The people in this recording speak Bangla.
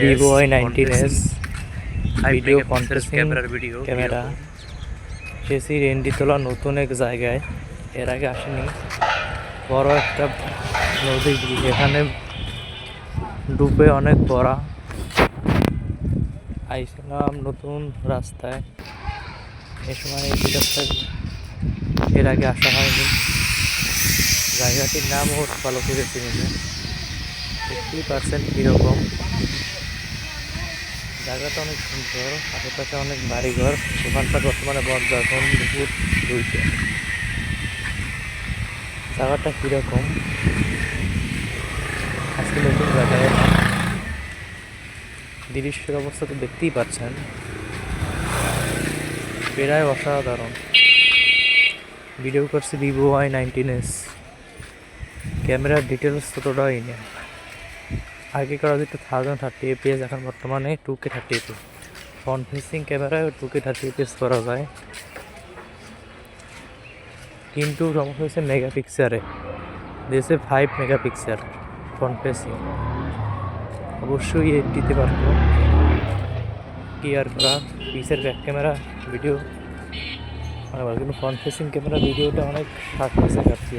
Vivo Y nineteen S video conferencing camera এসেছি রেন্ডিতলা নতুন এক জায়গায়। এর আগে আসেনি। বড় একটা নদী। এখানে ডুবে অনেক বড়া। আইছিলাম নতুন রাস্তায়। এ সময় এই রাস্তায় এর আগে আসা হয়নি। জায়গাটির নামও ভালো করে চিনি না ফিফটি পার্সেন্ট কীরকম জায়গাটা অনেক সুন্দর, আশেপাশে অনেক বাড়িঘর দোকানটা বর্তমানে বন্ধ, এখন দুপুর দুইটা। জায়গাটা কীরকম? আজকে নতুন জায়গায় দৃশ্যের অবস্থা তো দেখতেই পাচ্ছেন। প্রায় অসাধারণ। ভিডিও করছে ভিভো ওয়াই নাইনটিন এস ক্যামেরার ডিটেলস ততটাই নেই। আগে করা যেত থাউজেন্ড থার্টি এপিএস এখন বর্তমানে two K thirty FPS front facing ক্যামেরায় টু কে থার্টি এপিএস করা যায়। কিন্তু সমস্যা হচ্ছে মেগাপিক্সেলে দিয়েছে five mega megapixel front facing অবশ্যই এইটিতে পারতো ক্লিয়ার করা পিসের ব্যাক ক্যামেরা ভিডিও অনেক ভালো কিন্তু ফ্রন্ট ফেসিং ক্যামেরা ভিডিওটা অনেক সাত কাছে কাছে আছে।